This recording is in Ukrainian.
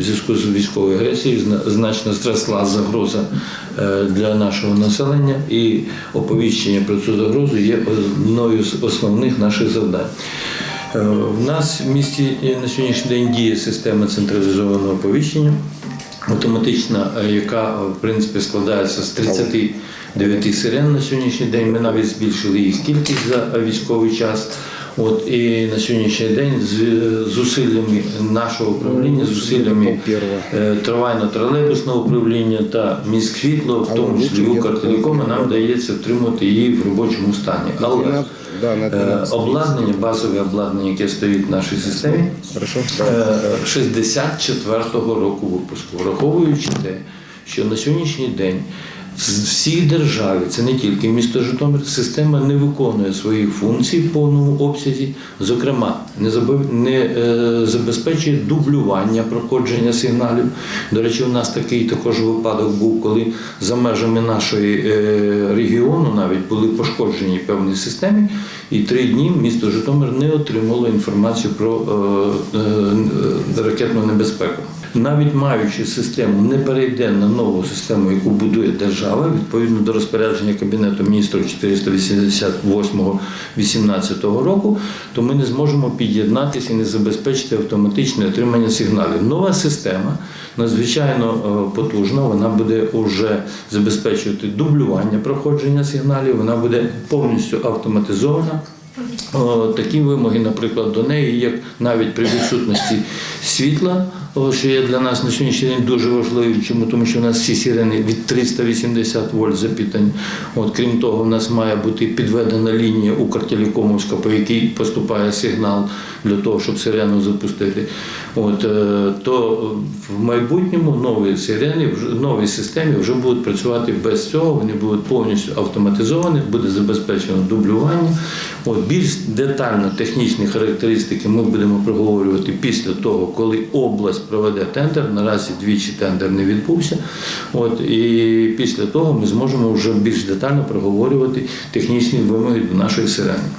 в зв'язку з військовою агресією значно зросла загроза е, для нашого населення, і оповіщення про цю загрозу є одною з основних наших завдань. Е, В нас в місті на сьогоднішній день діє система централізованого оповіщення, автоматична, е, яка в принципі складається з 39 сирен на сьогоднішній день. Ми навіть збільшили їх кількість за військовий час. От і на сьогоднішній день з зусиллями нашого управління, зусиллями е, трамвайно-тролейбусного управління та міськсвітло, в тому числі Укртелекома, нам вдається втримати її в робочому стані. Але е, 12. обладнання, базове обладнання, яке стоїть в нашій системі, Хорошо? е, 64-го року випуску, враховуючи те, що на сьогоднішній день в всій державі, це не тільки місто Житомир, система не виконує своїх функцій в повному обсязі, зокрема, не, е, забезпечує дублювання проходження сигналів. До речі, у нас такий також випадок був, коли за межами нашої е, регіону навіть були пошкоджені певні системи, і три дні місто Житомир не отримало інформацію про е, ракетну небезпеку. Навіть маючи систему, не перейде на нову систему, яку будує держава, відповідно до розпорядження Кабінету міністрів 488-18 року, то ми не зможемо під'єднатися і не забезпечити автоматичне отримання сигналів. Нова система надзвичайно е, потужна, вона буде вже забезпечувати дублювання проходження сигналів, вона буде повністю автоматизована. Такі вимоги, наприклад, до неї, як навіть при відсутності світла, що є для нас на сьогоднішній день дуже важливим, чому тому що у нас всі сирени від 380 вольт запітані. От крім того, в нас має бути підведена лінія Укртелекомовська, по якій поступає сигнал для того, щоб сирену запустити. От е, то в майбутньому нові сирени в новій системі вже будуть працювати без цього. Вони будуть повністю автоматизовані, буде забезпечено дублювання. От більш детально технічні характеристики ми будемо проговорювати після того, коли область проведе тендер. Наразі двічі тендер не відбувся. От і після того ми зможемо вже більш детально проговорювати технічні вимоги до нашої сирени.